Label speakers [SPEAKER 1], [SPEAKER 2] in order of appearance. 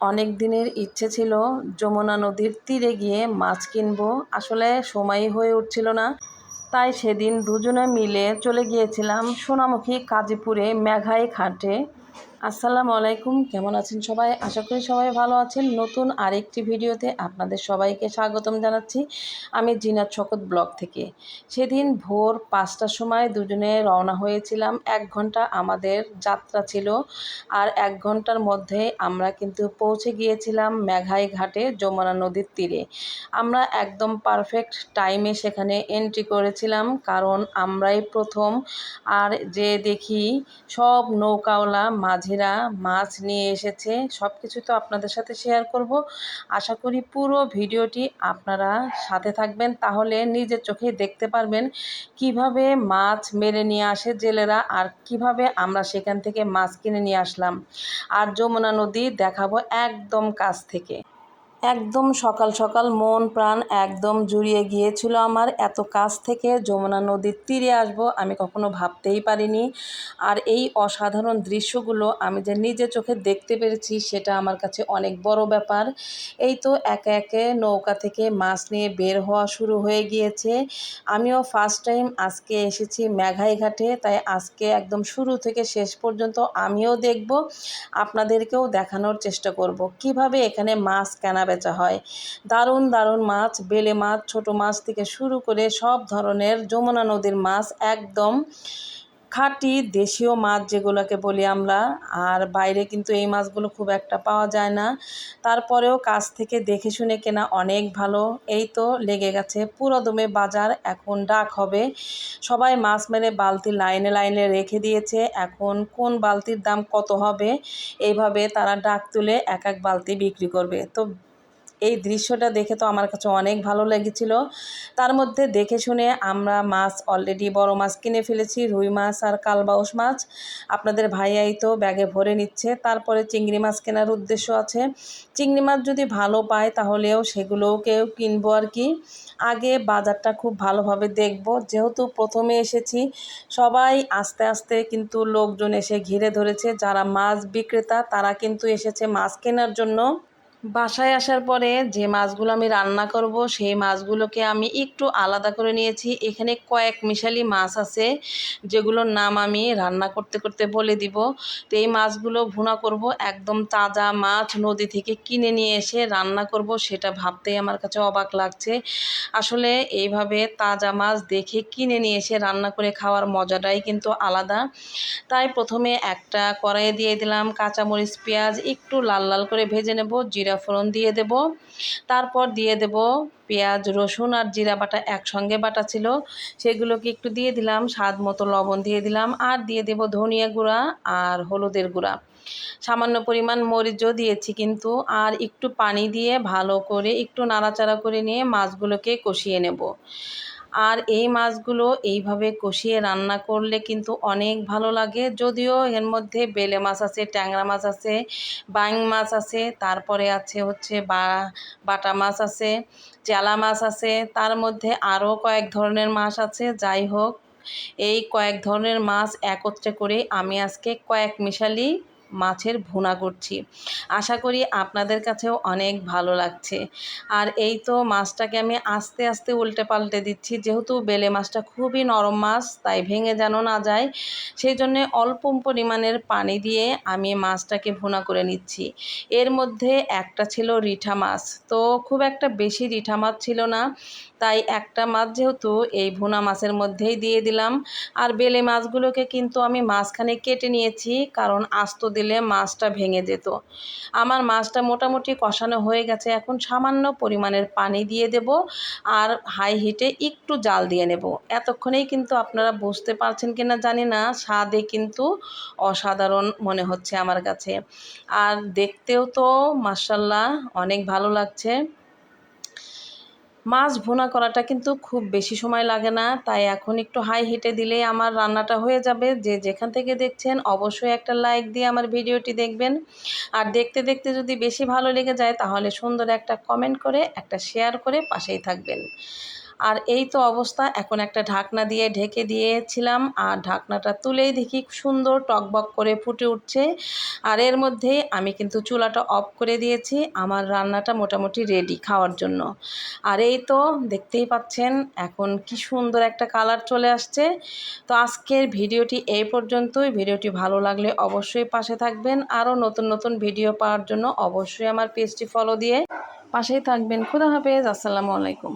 [SPEAKER 1] অনেক দিনের ইচ্ছে ছিল যমুনা নদীর তীরে গিয়ে মাছ কিনবো। আসলে সময় হয়ে উঠছিল না। তাই সেদিন দুজনে মিলে চলে গিয়েছিলাম সোনামুখী কাজীপুরে মেঘাই ঘাটে। আসসালামু আলাইকুম, কেমন আছেন সবাই? আশা করি সবাই ভালো আছেন। নতুন আরেকটি ভিডিওতে আপনাদের সবাইকে স্বাগতম জানাচ্ছি আমি জিনাত শকত ব্লগ থেকে। সেদিন ভোর পাঁচটার সময় দুজনে রওনা হয়েছিলাম। এক ঘণ্টা আমাদের যাত্রা ছিল আর এক ঘণ্টার মধ্যে আমরা কিন্তু পৌঁছে গিয়েছিলাম মেঘাই ঘাটে, যমুনা নদীর তীরে। আমরা একদম পারফেক্ট টাইমে সেখানে এন্ট্রি করেছিলাম কারণ আমরাই প্রথম। আর যে দেখি সব নৌকাওয়ালা মাঝি মাঝিরা মাছ নিয়ে এসেছে। সব কিছু তো আপনাদের সাথে শেয়ার করব। আশা করি পুরো ভিডিওটি আপনারা সাথে থাকবেন। তাহলে নিজের চোখে দেখতে পারবেন কীভাবে মাছ মেরে নিয়ে আসে জেলেরা আর কীভাবে আমরা সেখান থেকে মাছ কিনে নিয়ে আসলাম। আর যমুনা নদী দেখাবো একদম কাছ থেকে। একদম সকাল সকাল মন প্রাণ একদম জুড়িয়ে গিয়েছিল আমার। এত কাছ থেকে যমুনা নদীর তীরে আসব আমি কখনো ভাবতেই পারিনি। আর এই অসাধারণ দৃশ্যগুলো আমি যে নিজে চোখে দেখতে পেরেছি সেটা আমার কাছে অনেক বড় ব্যাপার। এই তো একে একে নৌকা থেকে মাছ নিয়ে বের হওয়া শুরু হয়ে গিয়েছে। আমিও ফার্স্ট টাইম আজকে এসেছি মেঘাই ঘাটে, তাই আজকে একদম শুরু থেকে শেষ পর্যন্ত আমিও দেখব, আপনাদেরকেও দেখানোর চেষ্টা করব। কীভাবে এখানে মাছ কেনা বেচা হয়। দারুণ দারুণ মাছ, বেলে মাছ, ছোট মাছ থেকে শুরু করে সব ধরনের যমুনা নদীর মাছ, একদম খাঁটি দেশীয় মাছ যেগুলোকে বলি আমরা। আর বাইরে কিন্তু এই মাছগুলো খুব একটা পাওয়া যায় না। তারপরেও কাছ থেকে দেখে শুনে কেনা অনেক ভালো। এই তো লেগে গেছে পুরোদমে বাজার, এখন ডাক হবে। সবাই মাছ মেরে বালতি লাইনে লাইনে রেখে দিয়েছে। এখন কোন বালতির দাম কত হবে? এইভাবে তারা ডাক তুলে এক এক বালতি বিক্রি করবে। তো এই দৃশ্যটা দেখে তো আমার কাছে অনেক ভালো লেগেছিল। তার মধ্যে দেখে শুনে আমরা মাছ অলরেডি বড় মাছ কিনে ফেলেছি, রুই মাছ আর কালবাউস মাছ। আপনাদের ভাইয়াই তো ব্যাগে ভরে নিচ্ছে। তারপরে চিংড়ি মাছ কেনার উদ্দেশ্য আছে। চিংড়ি মাছ যদি ভালো পায় তাহলেও সেগুলোকেও কিনবো আর কি। আগে বাজারটা খুব ভালোভাবে দেখব। যেহেতু প্রথমে এসেছি, সবাই আস্তে আস্তে কিন্তু লোকজন এসে ঘিরে ধরেছে। যারা মাছ বিক্রেতা তারা কিন্তু এসেছে মাছ কেনার জন্য। বাসায় আসার পরে যে মাছগুলো আমি রান্না করব, সেই মাছগুলোকে আমি একটু আলাদা করে নিয়েছি। এখানে কয়েক মিশালি মাছ আছে, যেগুলোর নাম আমি রান্না করতে করতে বলে দিব। তো এই মাছগুলো ভুনা করব, একদম তাজা মাছ নদী থেকে কিনে নিয়ে এসে রান্না করব, সেটা ভাবতেই আমার কাছে অবাক লাগছে। আসলে এইভাবে তাজা মাছ দেখে কিনে নিয়ে এসে রান্না করে খাওয়ার মজাটাই কিন্তু আলাদা। তাই প্রথমে একটা কড়াইয়ে দিয়ে দিলাম কাঁচামরিচ, পেঁয়াজ, একটু লাল লাল করে ভেজে নেব, জিরা জিরা ফোড়ন দিয়ে দেব। তারপর দিয়ে দেব পেঁয়াজ, রসুন আর জিরা বাটা একসঙ্গে বাটা ছিল। সেগুলোকে একটু দিয়ে দিলাম, স্বাদ মতো লবণ দিয়ে দিলাম আর দিয়ে দেব ধনিয়া গুঁড়া আর হলুদের গুঁড়া। সামান্য পরিমাণ মরিচও দিয়েছি কিন্তু আর একটু পানি দিয়ে ভালো করে একটু নাড়াচাড়া করে নিয়ে মাছগুলোকে কষিয়ে নেব। আর এই মাছগুলো এইভাবে কষিয়ে রান্না করলে কিন্তু অনেক ভালো লাগে। যদিও এর মধ্যে বেলে মাছ আছে, ট্যাংরা মাছ আছে, বাইং মাছ আছে, তারপরে আছে হচ্ছে বা, বাটা মাছ আছে, চেলা মাছ আছে, তার মধ্যে আরও কয়েক ধরনের মাছ আছে। যাই হোক, এই কয়েক ধরনের মাছ একত্রে করে আমি আজকে কয়েক মিশালি মাছের ভুনা করছি। আশা করি আপনাদের কাছেও অনেক ভালো লাগছে। আর এই তো মাছটাকে আমি আস্তে আস্তে উল্টে পাল্টে দিচ্ছি। যেহেতু বেলে মাছটা খুবই নরম মাছ, তাই ভেঙে যেন না যায়, সেই জন্যে অল্প পরিমাণের পানি দিয়ে আমি মাছটাকে ভুনা করে নিচ্ছি। এর মধ্যে একটা ছিল রিঠা মাছ। তো খুব একটা বেশি রিঠা মাছ ছিল না, তাই একটা মাছ যেহেতু এই ভুনা মাছের মধ্যেই দিয়ে দিলাম। আর বেলে মাছগুলোকে কিন্তু আমি মাঝখানে কেটে নিয়েছি, কারণ আস্ত দিলে মাছটা ভেঙে যেত। আমার মাছটা মোটামুটি কষানো হয়ে গেছে। এখন সামান্য পরিমাণের পানি দিয়ে দেব আর হাই হিটে একটু জাল দিয়ে নেব। এতক্ষণেই কিন্তু আপনারা বুঝতে পারছেন কি না জানি না, স্বাদে কিন্তু অসাধারণ মনে হচ্ছে আমার কাছে। আর দেখতেও তো মার্শাল্লাহ অনেক ভালো লাগছে। মাছ ভুনা করাটা কিন্তু খুব বেশি সময় লাগে না, তাই এখন একটু হাই হিটে দিলেই আমার রান্নাটা হয়ে যাবে। যে যেখান থেকে দেখছেন, অবশ্যই একটা লাইক দিয়ে আমার ভিডিওটি দেখবেন। আর দেখতে দেখতে যদি বেশি ভালো লেগে যায়, তাহলে সুন্দর একটা কমেন্ট করে, একটা শেয়ার করে পাশেই থাকবেন। আর এই তো অবস্থা, এখন একটা ঢাকনা দিয়ে ঢেকে দিয়েছিলাম আর ঢাকনাটা তুলেই দেখি সুন্দর টকবক করে ফুটে উঠছে। আর এর মধ্যে আমি কিন্তু চুলাটা অফ করে দিয়েছি, আমার রান্নাটা মোটামুটি রেডি খাওয়ার জন্য। আর এই তো দেখতেই পাচ্ছেন, এখন কি সুন্দর একটা কালার চলে আসছে। তো আজকের ভিডিওটি এই পর্যন্তই, ভিডিওটি ভালো লাগলে অবশ্যই পাশে থাকবেন, আরও নতুন নতুন ভিডিও পাওয়ার জন্য অবশ্যই আমার পেজটি ফলো দিয়ে পাশেই থাকবেন। খুদা হাফেজ, আসসালামু আলাইকুম।